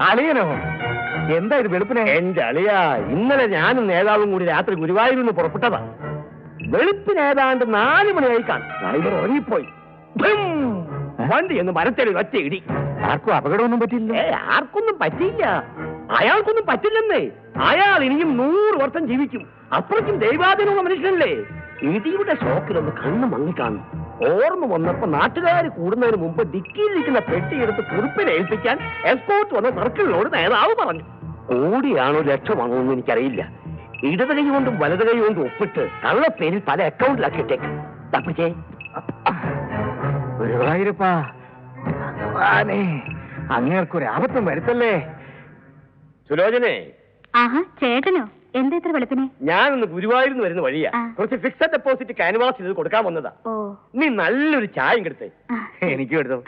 അളിയനോ? എന്താ ഇത് വെളുപ്പിനെ? എന്റെ അളിയ ഇന്നലെ ഞാനും നേതാവും കൂടി രാത്രി ഗുരുവായൂരിൽ നിന്ന് പുറപ്പെട്ടതാ. വെളുപ്പിന് ഏതാണ്ട് നാല് മണിയായി കാണും. ഡ്രൈവർ ഉറങ്ങിപ്പോയി! വണ്ടി എന്ന് മരത്തേടി ഒറ്റ ഇടി. ആർക്കും അപകടമൊന്നും പറ്റില്ല ആർക്കൊന്നും പറ്റിയില്ല. അയാൾക്കൊന്നും പറ്റില്ലെന്നേ. അയാൾ ഇനിയും നൂറ് വർഷം ജീവിക്കും. അപ്പുറത്തും ദൈവാധീനമുള്ള മനുഷ്യനല്ലേ? ഇടിയുടെ ഷോക്കിലൊന്ന് കണ്ണ് മങ്ങിക്കാണും ഓർമ്മ വന്നപ്പോ നാട്ടുകാർ കൂടുന്നതിന് മുമ്പ് ഡിക്കിയിലിരിക്കുന്ന പെട്ടിയെടുത്ത് കുറിപ്പിനെ ഏൽപ്പിക്കാൻ എസ്കോർട്ട് വന്ന സർക്കിളിനോട് നേതാവ് പറഞ്ഞു. കോടിയാണോ ലക്ഷമാണോ എന്ന് എനിക്കറിയില്ല. ഇടത് കൈ കൊണ്ടും വലത് കൈ കൊണ്ടും ഒപ്പിട്ട് കള്ളപ്പേരിൽ പല അക്കൗണ്ടിലാക്കി ഇട്ടേക്ക്. തപ്പിച്ചേ. ഗുരുവായൂരപ്പാ ഭഗവാനേ അങ്ങേർക്കൊരു ആപത്തും വരുത്തല്ലേ? സുലോചനെ. ആഹാ ചേട്ടനോ? എന്താ ഇത്ര വെളുപ്പിനെ? ഞാനൊന്ന് ഗുരുവായൂരിന്ന് വരുന്ന വഴിയാ. കുറച്ച് ഫിക്സഡ് ഡെപ്പോസിറ്റ് ക്യാൻവാസ് ചെയ്ത് കൊടുക്കാൻ വന്നതാ. നീ നല്ലൊരു ചായം കെടുത്തേ. എനിക്കും എടുത്തോ.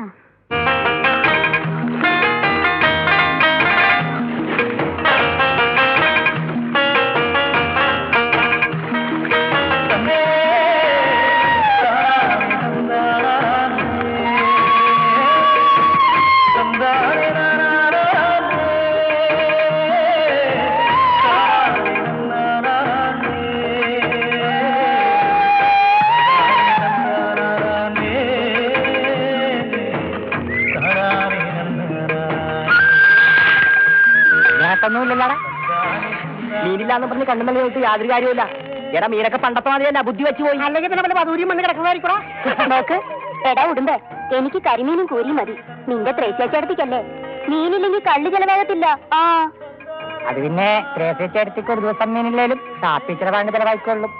മീനില്ലാന്ന് പറഞ്ഞ് യാതൊരു കാര്യമില്ല എടാ മീനൊക്കെ പണ്ടത്തെ മതി തന്നെ ബുദ്ധി വെച്ച് പോയി. അല്ലെങ്കിൽ പിന്നെ പതൂരിയും മണ്ണ് കിടക്കുന്നതായിരിക്കണോ നോക്ക്. എടാ ഉടുമ്പേ എനിക്ക് കരിമീനും കൂരിയും മതി. നിന്റെ ത്രേശ്യാച്ചടത്തിക്കല്ലേ മീനില്ലെങ്കിൽ കള്ളി ചെലവാകത്തില്ല. ആ. അത് പിന്നെ ത്രേസേച്ചടുത്തേക്ക് ഒരു ദിവസം മീനില്ലേലും ഷാപ്പിച്ചിട്ട് വാങ്ങി ചെലവായിക്കൊള്ളും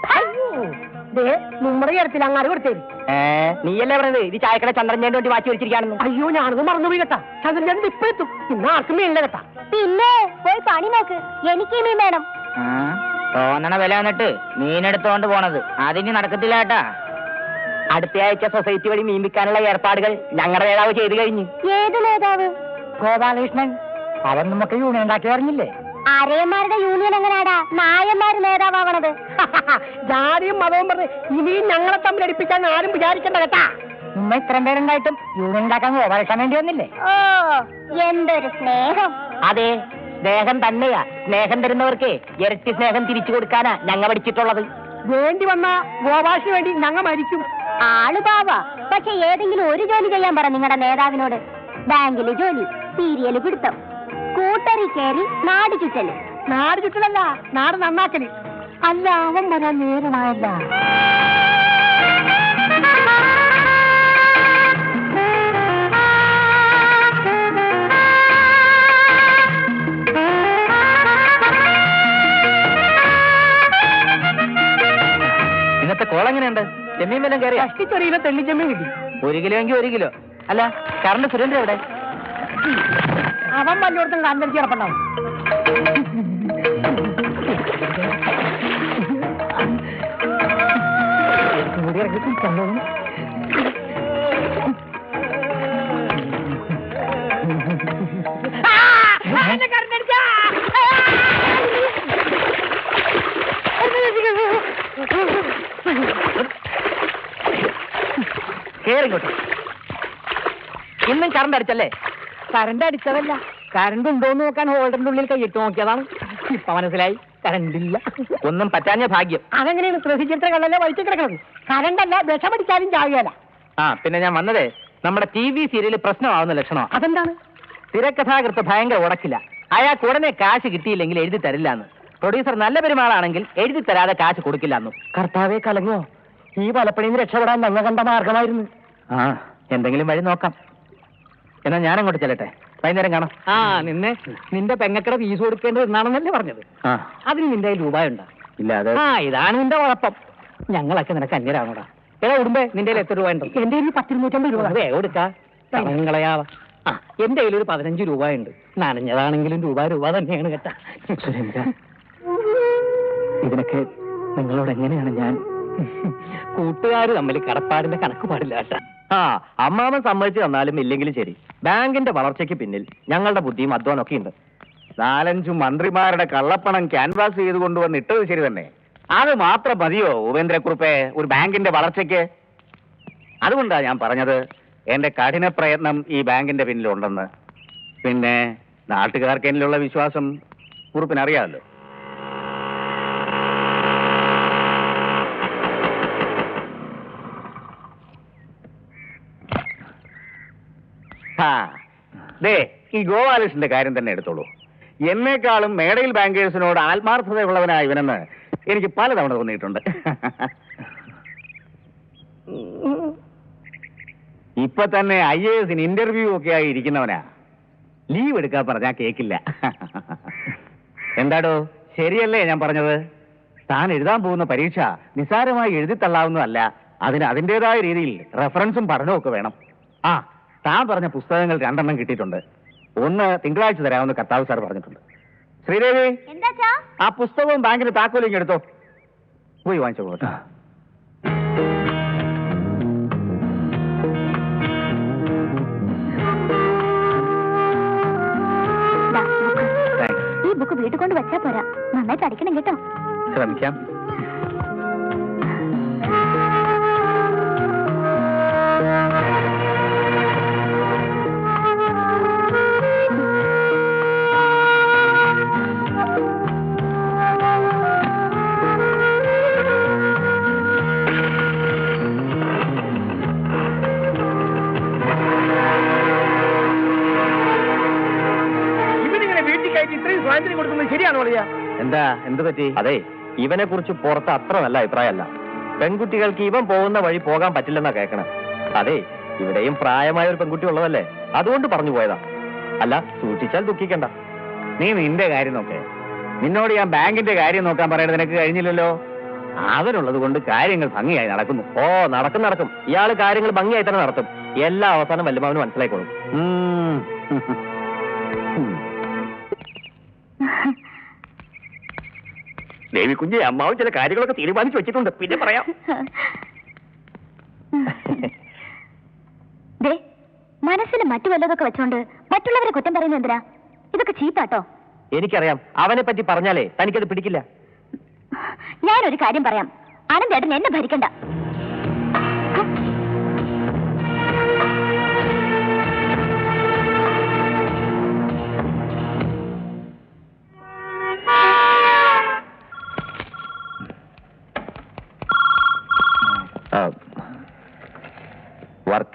നമ്മുടെ കാര്യത്തിൽ അങ്ങാറ് കൊടുത്തേ. നീയല്ലേ പറഞ്ഞത്? ഇത് ചായക്കട ചന്ദ്രഞ്ചേന്റെ വേണ്ടി വാച്ചി വെച്ചിരിക്കാണെന്ന് അയ്യോ ഞാനത് മറന്നുപോയി കേട്ടാ. ചന്ദ്രന്റെ ഇപ്പൊ എത്തും ഇന്ന് ആർക്കും മീനില്ല കേട്ടാ. പിന്നെ പോയി പണി നോക്ക്. എനിക്ക് മീൻ വേണം. തോന്നണ വില വന്നിട്ട് മീനെടുത്തോണ്ട് പോണത്. അതിന് നടക്കത്തില്ല കേട്ടാ അടുത്ത ആഴ്ച സൊസൈറ്റി വഴി മീൻ വിൽക്കാനുള്ള ഏർപ്പാടുകൾ ഞങ്ങളുടെ നേതാവ് ചെയ്തു കഴിഞ്ഞു. ഏത് നേതാവ്? ഗോപാലകൃഷ്ണൻ. അവൻ നമുക്ക് യൂണിയൻ ഉണ്ടാക്കി പറഞ്ഞില്ലേ? അരയന്മാരുടെ യൂണിയൻ എങ്ങനെയാടാ നായന്മാര് നേതാവണത് ജാതിയും മതവും പറഞ്ഞ് ഇനിയും ഞങ്ങളെ തമ്മിൽ അടിപ്പിക്കാൻ ആരും വിചാരിക്കണ്ട കേട്ടാ. ഉമ്മ ഇത്രയും പേരുണ്ടായിട്ടും യൂണിയൻ ഉണ്ടാക്കാൻ ഗോപാലകൃഷ്ണൻ വേണ്ടി വന്നില്ലേ? ഓ എന്തൊരു സ്നേഹം. അതെ സ്നേഹം തന്നെയാ. സ്നേഹം തരുന്നവർക്ക് ഇരട്ടി സ്നേഹം തിരിച്ചു കൊടുക്കാനാ ഞങ്ങ പഠിച്ചിട്ടുള്ളത്. വേണ്ടി വന്ന ഗോവാശി വേണ്ടി ഞങ്ങ മരിക്കും. ആൾ പാവാ. പക്ഷെ ഏതെങ്കിലും ഒരു ജോലി ചെയ്യാൻ പറ നിങ്ങളുടെ നേതാവിനോട്. ബാങ്കിൽ ജോലി സീരിയൽ പിടുത്തം കൂട്ടറി കയറി നാട് ചുറ്റൽ. നാട് ചുറ്റലല്ല നാട് നന്നാക്കൽ. അല്ല അവൻ വരാൻ നേരമായല്ല. ഇന്നത്തെ കോൾ എങ്ങനെയുണ്ട്? ചെമ്മീൻ വല്ലതും കയറിയാ? കഷ്ടിച്ചൊറിയിലെ തെള്ളിച്ചെമ്മീൻ കിട്ടി. ഒരു കിലോ എങ്കിൽ ഒരു കിലോ. അല്ല കറണ്ട് സുരേന്ദ്ര എവിടെ? അവൻ വല്ലോടത്തും കാന്തരിച്ച് കിടപ്പുണ്ടാവും. കേറിങ്ങോട്ട് ഇന്നും കറണ്ട് അടിച്ചല്ലേ? കറണ്ട് അടിച്ചതല്ല. കറണ്ട് ഉണ്ടോന്ന് നോക്കാൻ ഹോൾഡറിന്റെ ഉള്ളിൽ കൈയിട്ട് നോക്കിയതാണ്. ഇപ്പൊ മനസ്സിലായി. കറണ്ട് ഇല്ല. ഒന്നും പറ്റാഞ്ഞ ഭാഗ്യം. അതെങ്ങനെയാണ് ശ്രദ്ധിച്ചിട്ട് കണ്ടല്ലേ വൈറ്റ് കിടക്കുന്നത്? കറണ്ടല്ല അല്ല വിഷമടിച്ചാലും ചാവുകയല്ല. ആ പിന്നെ ഞാൻ വന്നതേ നമ്മുടെ ടി വി സീരിയൽ പ്രശ്നമാവുന്ന ലക്ഷണമാണ് അതെന്താണ്? തിരക്കഥാകൃത്ത് ഭയങ്കര ഉടക്കില്ല. അയാൾക്ക് ഉടനെ കാശ് കിട്ടിയില്ലെങ്കിൽ എഴുതി തരില്ലാന്ന്. പ്രൊഡ്യൂസർ നല്ല പെരുമാളാണെങ്കിൽ എഴുതി തരാതെ കാശ് കൊടുക്കില്ലാന്നു. കർത്താവെ കലങ്ങോ. ഈ പലപ്പണിന്ന് രക്ഷപ്പെടാൻ ഞങ്ങൾ കണ്ട മാർഗമായിരുന്നു. ആ എന്തെങ്കിലും വഴി നോക്കാം. എന്നാ ഞാൻ അങ്ങോട്ട് ചെല്ലട്ടെ. വൈകുന്നേരം കാണാം. ആ നിന്നെ നിന്റെ പെങ്ങക്കട ഫീസ് കൊടുക്കേണ്ടത് എന്നാണെന്നല്ലേ പറഞ്ഞത്. ആ. അതിന് നിന്റെ കയ്യിൽ രൂപ ഉണ്ടാ? ഇല്ല അത് ആ ഇതാണ് നിന്റെ ഉറപ്പം. ഞങ്ങളൊക്കെ നിനക്ക് അന്യരാണോടാ. ഏതാ ഉടുമ്പേ നിന്റെ എത്ര രൂപ ഉണ്ട്? എന്റെ കയ്യിൽ പത്തിരുന്നൂറ്റമ്പത് രൂപ. അതെ കൊടുക്കാ കളയാവാ ആ എന്റെ കയ്യിൽ ഒരു പതിനഞ്ച് രൂപ ഉണ്ട്. നനഞ്ഞതാണെങ്കിലും രൂപ രൂപ തന്നെയാണ് കേട്ടാ. സുരേന്ദ്ര ഇതിനൊക്കെ നിങ്ങളോട് എങ്ങനെയാണ് ഞാൻ? കൂട്ടുകാർ തമ്മിൽ കടപ്പാടിന്റെ കണക്ക് പാടില്ല കേട്ടാ. ആ അമ്മാമൻ സമ്മതിച്ചു തന്നാലും ഇല്ലെങ്കിലും ശരി. ബാങ്കിന്റെ വളർച്ചയ്ക്ക് പിന്നിൽ ഞങ്ങളുടെ ബുദ്ധിയും അധ്വാനം ഒക്കെ ഉണ്ട് നാലഞ്ചു മന്ത്രിമാരുടെ കള്ളപ്പണം ക്യാൻവാസ് ചെയ്ത് കൊണ്ടുവന്ന് ഇട്ടത് ശരി തന്നെ. അത് മാത്രം മതിയോ ഉപേന്ദ്രക്കുറിപ്പെ ഒരു ബാങ്കിന്റെ വളർച്ചയ്ക്ക്? അതുകൊണ്ടാ ഞാൻ പറഞ്ഞത് എന്റെ കഠിന പ്രയത്നം ഈ ബാങ്കിന്റെ പിന്നിലുണ്ടെന്ന്. പിന്നെ നാട്ടുകാർക്ക് എന്നിലുള്ള വിശ്വാസം കുറുപ്പിന് ദേ ഈ ഗോപാലകൃഷ്ണന്റെ കാര്യം തന്നെ എടുത്തോളൂ. എന്നേക്കാളും മേടയിൽ ബാങ്കേഴ്സിനോട് ആത്മാർത്ഥതയുള്ളവനായ ഇവനെന്ന് എനിക്ക് പലതവണ തോന്നിയിട്ടുണ്ട്. ഇപ്പൊ തന്നെ ഐ എ എസിന് ഇന്റർവ്യൂ ഒക്കെ ആയി ഇരിക്കുന്നവനാ. ലീവ് എടുക്കാൻ പറഞ്ഞാ കേക്കില്ല. എന്താടോ ശരിയല്ലേ ഞാൻ പറഞ്ഞത്? താൻ എഴുതാൻ പോകുന്ന പരീക്ഷ നിസ്സാരമായി എഴുതിത്തള്ളാവുന്നതല്ല. അതിന് അതിന്റെതായ രീതിയിൽ റെഫറൻസും പഠനവും ഒക്കെ വേണം. ആ താൻ പറഞ്ഞ പുസ്തകങ്ങൾ രണ്ടെണ്ണം കിട്ടിയിട്ടുണ്ട്. ഒന്ന് തിങ്കളാഴ്ച തരാമെന്ന് കർത്താവ് സാർ പറഞ്ഞിട്ടുണ്ട്. ശ്രീദേവി എന്താച്ചാ ആ പുസ്തകവും ബാങ്കിന് താക്കോലും എടുത്തോ. പോയി വാങ്ങിച്ചോ പോകട്ടെ ദാ, ബുക്ക്. താങ്ക്സ് ഈ ബുക്ക് വീട്ടിൽ കൊണ്ട് വെച്ചാ പോരാ. നന്നായിട്ട് അടിക്കണം കേട്ടോ. ശ്രമിക്കാം. സ്വാതന്ത്ര്യം കൊടുക്കുന്നത് ശരിയാണോ വളിയ എന്താ? എന്ത് പറ്റി? അതെ ഇവനെ കുറിച്ച് പുറത്ത് അത്ര നല്ല അഭിപ്രായമല്ല. പെൺകുട്ടികൾക്ക് ഇവൻ പോകുന്ന വഴി പോകാൻ പറ്റില്ലെന്നാ കേൾക്കണം അതെ ഇവിടെയും പ്രായമായ ഒരു പെൺകുട്ടി ഉള്ളതല്ലേ? അതുകൊണ്ട് പറഞ്ഞു പോയതാ. അല്ല സൂക്ഷിച്ചാൽ ദുഃഖിക്കണ്ട. നീ നിന്റെ കാര്യം നോക്കേ. നിന്നോട് ഞാൻ ബാങ്കിന്റെ കാര്യം നോക്കാൻ പറയണത് നിനക്ക് കഴിഞ്ഞില്ലല്ലോ? അവനുള്ളത് കൊണ്ട് കാര്യങ്ങൾ ഭംഗിയായി നടക്കുന്നു. ഓ നടക്കും നടക്കും. ഇയാൾ കാര്യങ്ങൾ ഭംഗിയായി തന്നെ നടത്തും. എല്ലാ അവസാനം വല്യമാവന് മനസ്സിലായിക്കോളും. ദേവി കുഞ്ഞെ അമ്മാവും ചില കാര്യങ്ങളൊക്കെ തീരുമാനിച്ചു വെച്ചിട്ടുണ്ട്. പിന്നെ പറയാം. മനസ്സിൽ മറ്റു വല്ലതൊക്കെ വെച്ചോണ്ട് മറ്റുള്ളവരെ കുറ്റം പറയുന്നത് എന്തിനാ? ഇതൊക്കെ ചീത്താട്ടോ എനിക്കറിയാം. അവനെ പറ്റി പറഞ്ഞാലേ തനിക്കത് പിടിക്കില്ല. ഞാനൊരു കാര്യം പറയാം. അനന്തേട്ടൻ എന്നെ ഭരിക്കണ്ട.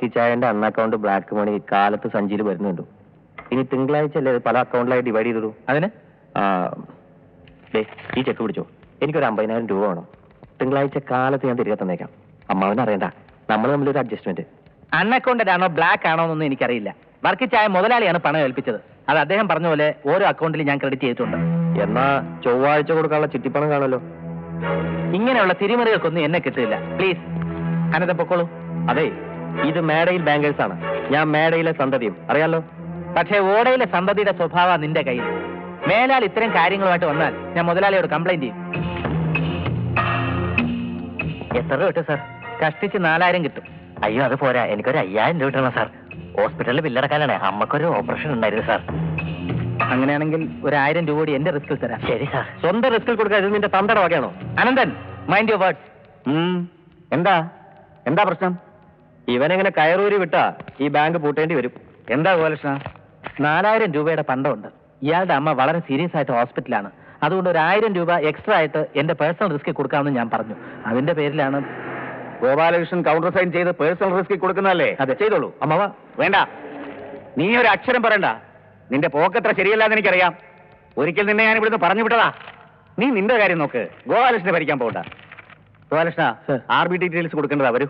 ചായന്റെ അൺ അക്കൗണ്ട് ബ്ലാക്ക് മണി കാലത്ത് സഞ്ചിയിൽ വരുന്നുണ്ട്. ഇനി തിങ്കളാഴ്ച അല്ലേ പല അക്കൗണ്ടിലായി ഡിവൈഡ് ചെയ്തിടൂ? അതിന്? ഈ ചെക്ക് പിടിച്ചോ. എനിക്കൊരു അമ്പതിനായിരം രൂപ വേണം. തിങ്കളാഴ്ച കാലത്ത് ഞാൻ തിരികെ തന്നേക്കാം. അമ്മാവിനെ അറിയണ്ട. നമ്മൾ തമ്മിലൊരു അഡ്ജസ്റ്റ്മെന്റ് അൺഅക്കൗണ്ടഡ് ആണോ ബ്ലാക്ക് ആണോ എന്നൊന്നും എനിക്കറിയില്ല. വർക്കിച്ചായ മുതലാളിയാണ് പണം ഏൽപ്പിച്ചത്. അത് അദ്ദേഹം പറഞ്ഞ പോലെ ഓരോ അക്കൗണ്ടിൽ ഞാൻ ക്രെഡിറ്റ് ചെയ്തിട്ടുണ്ട്. എന്നാ ചൊവ്വാഴ്ച കൊടുക്കാനുള്ള ചിട്ടിപ്പണം കാണുമല്ലോ. ഇങ്ങനെയുള്ള തിരിമറികൾക്കൊന്നും എന്നെ കിട്ടില്ല. പ്ലീസ് അനത പൊക്കോളൂ. അതെ ഇത് മേടയിൽ ബാങ്കേഴ്സ് ആണ്. ഞാൻ മേടയിലെ സന്തതിയും. അറിയാലോ? പക്ഷേ ഓടയിലെ സന്തതിയുടെ സ്വഭാവ നിന്റെ കയ്യിൽ. മേലാൽ ഇത്തരം കാര്യങ്ങളുമായിട്ട് വന്നാൽ ഞാൻ മുതലാളിയോട് കംപ്ലൈന്റ് ചെയ്യും. എത്ര രൂപ കിട്ടും സാർ കഷ്ടിച്ച് നാലായിരം കിട്ടും. അയ്യോ അത് പോരാ. എനിക്കൊരു അയ്യായിരം രൂപ കിട്ടണം സാർ ഹോസ്പിറ്റലിൽ ബില്ലടക്കാനാണ് അമ്മക്കൊരു ഓപ്പറേഷൻ ഉണ്ടായിരുന്നു സാർ അങ്ങനെയാണെങ്കിൽ ഒരു ആയിരം രൂപ കൂടി എന്റെ റിസ്കിൽ തരാം. ശരി സാർ സ്വന്തം റിസ്കിൽ കൊടുക്കാൻ നിന്റെ തന്തട വകയാണോ? അനന്തൻ മൈൻഡ് യുവർ വേർഡ്സ് എന്താ? എന്താ പ്രശ്നം? ഇവനെങ്ങനെ കയറൂരി വിട്ടാ ഈ ബാങ്ക് പൂട്ടേണ്ടി വരും. എന്താ ഗോലകൃഷ്ണ? നാലായിരം രൂപയുടെ പണ്ടമുണ്ട്. ഇയാളുടെ അമ്മ വളരെ സീരിയസ് ആയിട്ട് ഹോസ്പിറ്റലാണ് അതുകൊണ്ട് ഒരു ആയിരം രൂപ എക്സ്ട്രാ ആയിട്ട് എന്റെ പേഴ്സണൽ റിസ്ക് കൊടുക്കാമെന്ന് ഞാൻ പറഞ്ഞു. അതിന്റെ പേരിലാണ് ഗോപാലകൃഷ്ണൻ കൗണ്ടർ സൈൻ ചെയ്ത് പേഴ്സണൽ റിസ്ക് കൊടുക്കുന്നതല്ലേ? അതെ. ചെയ്തോളൂ. അമ്മവ വേണ്ട. നീ ഒരു അക്ഷരം പറയണ്ട. നിന്റെ പോക്കത്ര ശരിയല്ലാന്ന് എനിക്കറിയാം. ഒരിക്കൽ നിന്നെ ഞാൻ ഇവിടുന്ന് പറഞ്ഞു വിട്ടതാ. നീ നിന്റെ കാര്യം നോക്ക്. ഗോപാലകൃഷ്ണനെ ഭരിക്കാൻ പോകണ്ട. ഗോപാലകൃഷ്ണ. ആർ ബി ഡീറ്റെയിൽസ് കൊടുക്കേണ്ടതാ. വരൂ.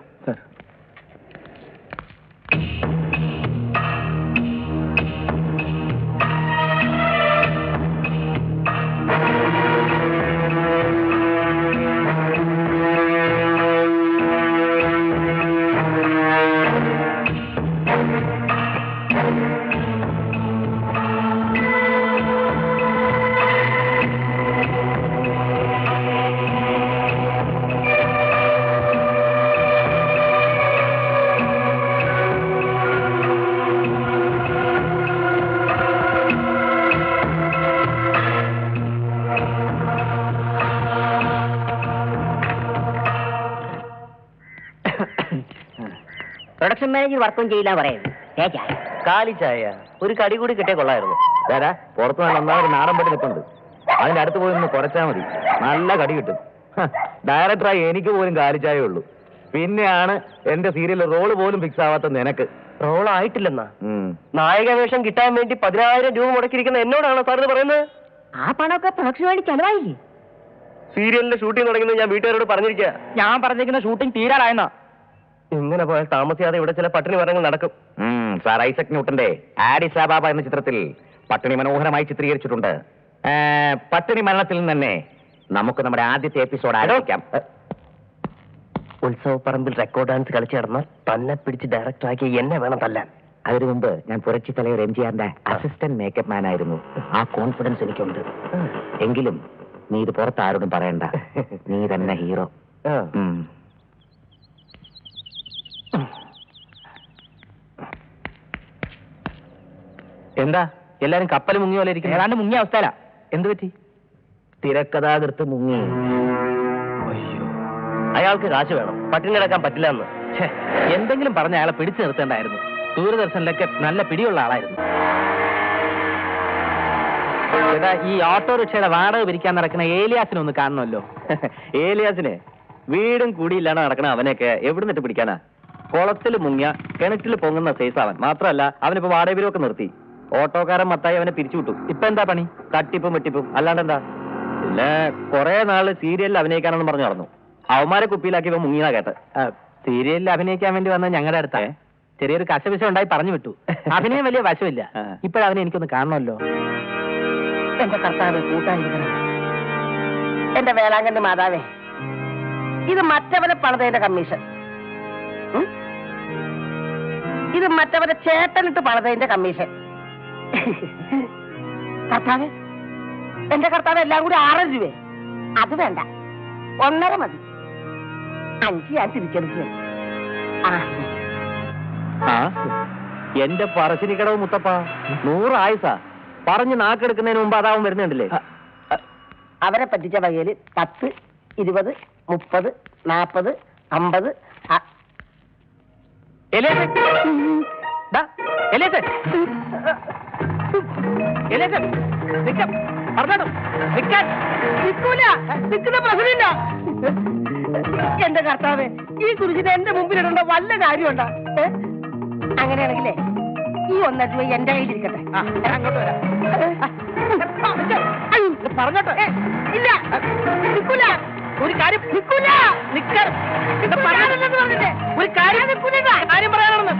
മാനേജർ വർക്കും ചെയ്യില്ല പറയുന്നത് കാലി ചായ. ഒരു കടി കൂടി കിട്ടിയ കൊള്ളായിരുന്നു. പുറത്തു പുറത്ത് നല്ല ഒരു നാടൻ പട്ടി നിൽപ്പുണ്ട് അതിന്റെ അടുത്ത് പോയി ഒന്ന് കുറച്ചാൽ മതി. നല്ല കടി കിട്ടും. ഡയറക്ടറായി എനിക്ക് പോലും കാലിച്ചായേ ഉള്ളൂ. പിന്നെയാണ് എന്റെ സീരിയലിൽ റോൾ പോലും ഫിക്സ് ആവാത്ത നിനക്ക്. റോൾ ആയിട്ടില്ലെന്നാ? നായക വേഷം കിട്ടാൻ വേണ്ടി പതിനായിരം രൂപ മുടക്കിയിരിക്കുന്ന എന്നോടാണോ സാറിന് പറയുന്നത്? ആ പണമൊക്കെ പ്രൊഡക്ഷൻ വേണ്ടി ചെലവായില്ലേ? സീരിയലിന്റെ ഷൂട്ടിംഗ് തുടങ്ങുന്നത് ഞാൻ വീട്ടുകാരോട് പറഞ്ഞിരിക്കുക ഞാൻ പറഞ്ഞിരിക്കുന്ന ഷൂട്ടിംഗ് തീരാറായെന്നാ. ഇങ്ങനെ പോയാൽ താമസിയാതെ ഇവിടെ ചില പട്ടിണി മരങ്ങൾ നടക്കും. സാർ ഐസക് ന്യൂട്ടന്റെ ആഡിസ് അബാബ എന്ന ചിത്രത്തിൽ പട്ടിണി മനോഹരമായി ചിത്രീകരിച്ചിട്ടുണ്ട്. പട്ടിണി മരണത്തിൽ നിന്ന് തന്നെ നമുക്ക് നമ്മുടെ ആദ്യത്തെ എപ്പിസോഡ് ആരംഭിക്കാം. ഉത്സവപ്പറമ്പിൽ റെക്കോർഡ് ഡാൻസ് കളിച്ചു കിടന്നാൽ തന്നെ പിടിച്ച് ഡയറക്ടർ ആക്കി എന്നെ വേണം തല്ലാൻ. അതിനു മുമ്പ് ഞാൻ പുരച്ചി തലയർ എം ജി ആറിന്റെ അസിസ്റ്റന്റ് മേക്കപ്പ് മാൻ ആയിരുന്നു. ആ കോൺഫിഡൻസ് എനിക്കുണ്ട്. എങ്കിലും നീ ഇത് പുറത്ത് ആരോടും പറയണ്ട. നീ തന്നെ ഹീറോ എന്താ? എല്ലാരും കപ്പൽ മുങ്ങി പോലെ ഇരിക്കുന്നു. ഏതാണ്ട് മുങ്ങിയ അവസ്ഥയിലാ. എന്ത് പറ്റി? തിരക്കഥാകൃത്ത് മുങ്ങി. അയാൾക്ക് കാശ് വേണം. പട്ടിണി കിടക്കാൻ പറ്റില്ല എന്ന്. എന്തെങ്കിലും പറഞ്ഞ അയാളെ പിടിച്ചു നിർത്തേണ്ടായിരുന്നു. ദൂരദർശനിലൊക്കെ നല്ല പിടിയുള്ള ആളായിരുന്നു. ചേട്ടാ ഈ ഓട്ടോറിക്ഷയുടെ വാടക പിരിക്കാൻ നടക്കുന്ന ഏലിയാസിനെ ഒന്ന് കാണണമല്ലോ. ഏലിയാസിനെ? വീടും കൂടിയില്ലാണ് നടക്കണ അവനെയൊക്കെ എവിടുന്നിട്ട് പിടിക്കാനാ? കുളത്തിൽ മുങ്ങിയ കിണറ്റിൽ പൊങ്ങുന്ന സൈസ് അവൻ മാത്രമല്ല അവനിപ്പോ വാടക പിരിവൊക്കെ നിർത്തി. ഓട്ടോക്കാരൻ മത്തായി അവനെ പിരിച്ചുവിട്ടു ഇപ്പൊ എന്താ പണി? തട്ടിപ്പും വെട്ടിപ്പും. അല്ലാണ്ട് എന്താ? പിന്നെ കുറെ നാൾ സീരിയലിൽ അഭിനയിക്കാനെന്ന് പറഞ്ഞു നടന്നു. അവന്മാരെ കുപ്പിയിലാക്കി ഇവ മുങ്ങിയാ കേട്ട്. സീരിയലിൽ അഭിനയിക്കാൻ വേണ്ടി വന്ന ഞങ്ങളുടെ അടുത്ത. ചെറിയൊരു കശപിശ ഉണ്ടായി പറഞ്ഞു വിട്ടു. അഭിനയം വലിയ വശമില്ല. ഇപ്പോഴവനെ എനിക്കൊന്ന് കാണണമല്ലോ. എന്റെ കർത്താവ് കൂട്ടായിരിക്കണം എന്റെ വേളാങ്കന്റെ മാതാവേ ഇത് മറ്റവരെ പണിതതിന്റെ കമ്മീഷൻ. ഇത് മറ്റവരെ ചേട്ടനിട്ട് പണിതതിന്റെ കമ്മീഷൻ. കർത്താവ് എന്റെ കർത്താവ് എല്ലാം കൂടി ആറ് രൂപ അത് വേണ്ട. ഒന്നര മതി. അഞ്ച് ഞാൻ തിരിച്ചെടുക്കുക എന്റെ പറശ്ശിനി പറശ്ശിനിക്കടവ് മുത്തപ്പ. നൂറ് ആയുസാ പറഞ്ഞ് നാക്കെടുക്കുന്നതിന് മുമ്പ് അതാവും വരുന്നുണ്ടല്ലേ അവരെ പറ്റിച്ച വകയിൽ പത്ത് ഇരുപത് മുപ്പത് നാപ്പത് അമ്പത് അ- എലിയാസെ, ദാ, പറഞ്ഞോ നിക്കാൻ. നിൽക്കൂല നിൽക്കുന്ന പ്രശ്നമില്ല എന്റെ കർത്താവ് ഈ കുരിശിന് എന്റെ മുമ്പിൽ ഇടേണ്ട വല്ല കാര്യമുണ്ടോ? അങ്ങനെയാണെങ്കിലേ ഈ ഒന്നര രൂപ എന്റെ കയ്യിലിരിക്കട്ടെ അങ്ങോട്ട് വരാം. പറഞ്ഞോട്ടെ ഇല്ല നിൽക്കൂല കാര്യം ഒരു കാര്യം കാര്യം പറയാനാണെന്ന്.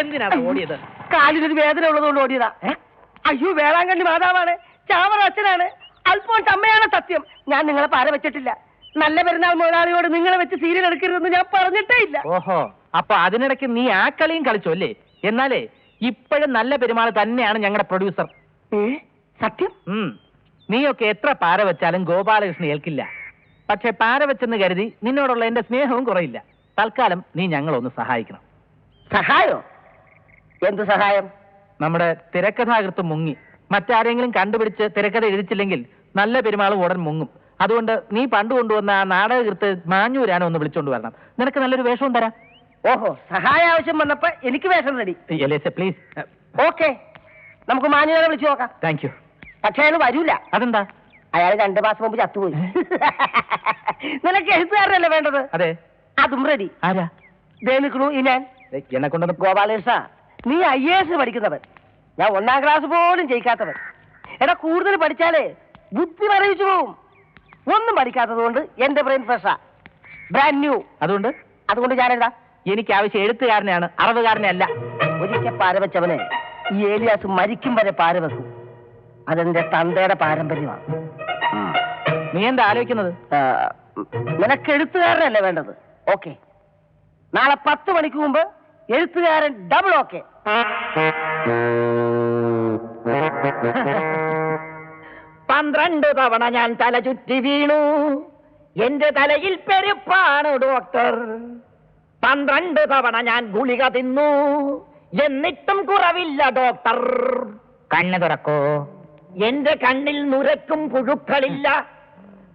എന്തിനാണ് ഓടിയത്? കാലിനൊരു വേദന ഉള്ളതുകൊണ്ട് ഓടിയതാ. അയ്യോ വേളാങ്കണ്ണി മാതാവാണ്. ചാവറ അച്ഛനാണ്. അൽഫോൺസ് അമ്മയാണ് സത്യം. ഞാൻ നിങ്ങളെ പാര വെച്ചിട്ടില്ല. നല്ല പെരുന്നാൾ മുതലാളിയോട് നിങ്ങളെ വെച്ച് സീരിയൽ എടുക്കരുതെന്ന് ഞാൻ പറഞ്ഞിട്ടേ ഇല്ല. ഓഹോ. അപ്പൊ അതിനിടയ്ക്ക് നീ ആ കളിയും കളിച്ചു അല്ലേ? എന്നാലേ ഇപ്പോഴും നല്ല പെരുമാൾ തന്നെയാണ് ഞങ്ങളുടെ പ്രൊഡ്യൂസർ. ഏ? സത്യം. നീയൊക്കെ എത്ര പാര വെച്ചാലും ഗോപാലകൃഷ്ണൻ ഏൽക്കില്ല. പക്ഷെ പാര വെച്ചെന്ന് കരുതി നിന്നോടുള്ള എന്റെ സ്നേഹവും കുറയില്ല. തൽക്കാലം നീ ഞങ്ങളൊന്ന് സഹായിക്കണം. സഹായോ? എന്ത് സഹായം? നമ്മുടെ തിരക്കഥാകൃത്ത് മുങ്ങി. മറ്റാരെങ്കിലും കണ്ടുപിടിച്ച് തിരക്കഥ എഴുതിച്ചില്ലെങ്കിൽ നല്ല പെരുമാളും ഉടൻ മുങ്ങും. അതുകൊണ്ട് നീ പണ്ട് കൊണ്ടുവന്ന ആ നാടകകൃത്ത് മാഞ്ഞൂരാനോ ഒന്ന് വിളിച്ചോണ്ട് വരണം. നിനക്ക് നല്ലൊരു വേഷവും തരാം. ഓഹോ സഹായ ആവശ്യം വന്നപ്പോ എനിക്ക് വേഷം റെഡി പ്ലീസ് ഓക്കെ. നമുക്ക് മാന്യനെ വിളിച്ചു നോക്കാം. താങ്ക് യു പക്ഷേ അയാൾ വരൂല. അതെന്താ? അയാൾ രണ്ടു മാസം മുമ്പ് ചത്തുപോയി. നിനക്ക് എഴുത്തുകാരനല്ലേ വേണ്ടത്? അതെ. അതും റെഡി. ആരാ? ദേ നിൽക്കണു ഈ ഞാൻ. എന്നെ കൊണ്ടൊന്ന് ഗോപാലകൃഷ്ണ. നീ ഐ എ എസ് പഠിക്കുന്നവൻ. ഞാൻ ഒന്നാം ക്ലാസ് പോലും ജയിക്കാത്തവൻ. എടാ കൂടുതൽ പഠിച്ചാലേ ബുദ്ധി പറയിച്ചു പോവും. ഒന്നും പഠിക്കാത്തത് കൊണ്ട് എന്റെ ബ്രെയിൻ ഫ്രഷാ. ബ്രാൻഡ് ന്യൂ അതുകൊണ്ട്? അതുകൊണ്ട് ഞാൻ എന്താ എനിക്ക് ആവശ്യം എഴുത്തുകാരനെയാണ് അറിവുകാരനെ അല്ല ഒരിക്കൽ പാരവച്ചവനെ ഈ ഏലിയാസ് മരിക്കും വരെ പാരവെക്കും അതെന്റെ തന്തയുടെ പാരമ്പര്യമാണ്. നീ എന്താ ആലോചിക്കുന്നത്? നിനക്ക് എഴുത്തുകാരനല്ലേ വേണ്ടത്? ഓക്കെ. നാളെ പത്ത് മണിക്ക് മുമ്പ് എഴുത്തുകാരൻ ഡബിൾ ഓക്കെ പന്ത്രണ്ട് തവണ ഞാൻ തല ചുറ്റി വീണു. എന്റെ തലയിൽ പെരുപ്പാണ് ഡോക്ടർ പന്ത്രണ്ട് തവണ ഞാൻ ഗുളിക തിന്നു. എന്നിട്ടും കുറവില്ല ഡോക്ടർ കണ്ണു തുറക്കൂ. എന്റെ കണ്ണിൽ നുരക്കും പുഴുക്കളില്ല.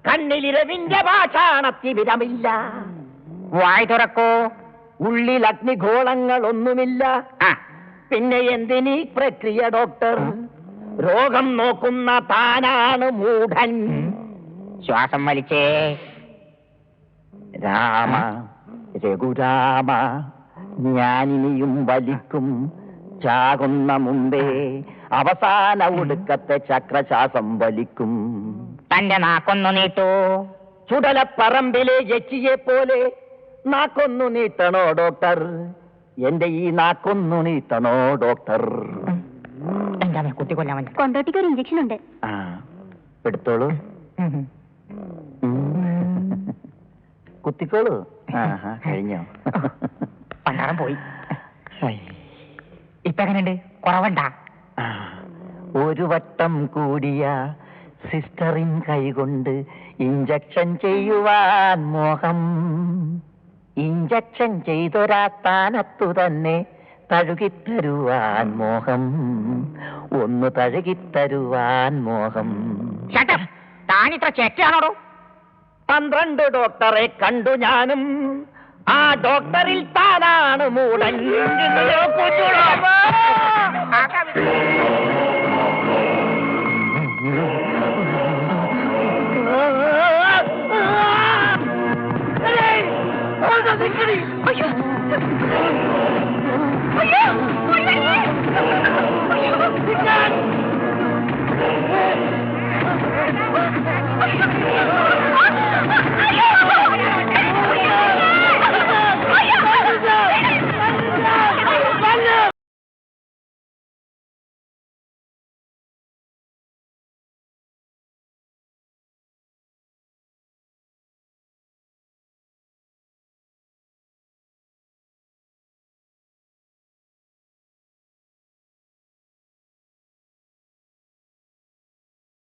കണ്ണിൽ ഇരവിന്റെ പാഷാണത്തി വിധമില്ല വായ് തുറക്കോ. ഉള്ളിൽ അഗ്നിഗോളങ്ങളൊന്നുമില്ല. പിന്നെ എന്തിനി പ്രക്രിയ ഡോക്ടർ? രോഗം നോക്കുന്ന താനാണ് മൂഢൻ. ശ്വാസം വലിച്ചേ. രാമ രഘുരാമ ഞാനിനിയും വലിക്കും. ചാകുന്ന മുമ്പേ അവസാന ഒടുക്കത്തെ ചക്രശാസം വലിക്കും. തന്റെ നാക്കൊന്നു നീട്ടൂ. ചുടലപ്പറമ്പിലെ യച്ചിയെ പോലെ നാക്കൊന്നു നീട്ടണോ ഡോക്ടർ? എന്റെ ഈ നാക്കൊന്നു നീട്ടണോ ഡോക്ടർ? എന്താണ് കുട്ടി കൊല്ലാൻ കൊണ്ടോട്ടിക്ക് ഒരു ഇഞ്ചക്ഷൻ ഉണ്ട്. ആ എടുത്തോളൂ. കുത്തിക്കോളൂ. കഴിഞ്ഞോ? പണ്ടാറം പോയി. ഇപ്പൊ എങ്ങനെയുണ്ട്? കുറവുണ്ടാ? ഒരു വട്ടം കൂടിയ സിസ്റ്ററിൻ കൈകൊണ്ട് ഇഞ്ചക്ഷൻ ചെയ്യുവാൻ മോഹം. ഇഞ്ചക്ഷൻ ചെയ്തൊരാ സ്ഥാനത്തു തന്നെ തഴുകിത്തരുവാൻ മോഹം. ഒന്ന് തഴുകിത്തരുവാൻ മോഹം. താനിത്ര ഇത്ര ചെറ്റാണോടോ പന്ത്രണ്ട് ഡോക്ടറെ കണ്ടു ഞാനും. ആ ഡോക്ടറിൽ താനാണ് മൂടൻ. ஐயோ ஐயோ ஐயோ ஐயோ ஐயோ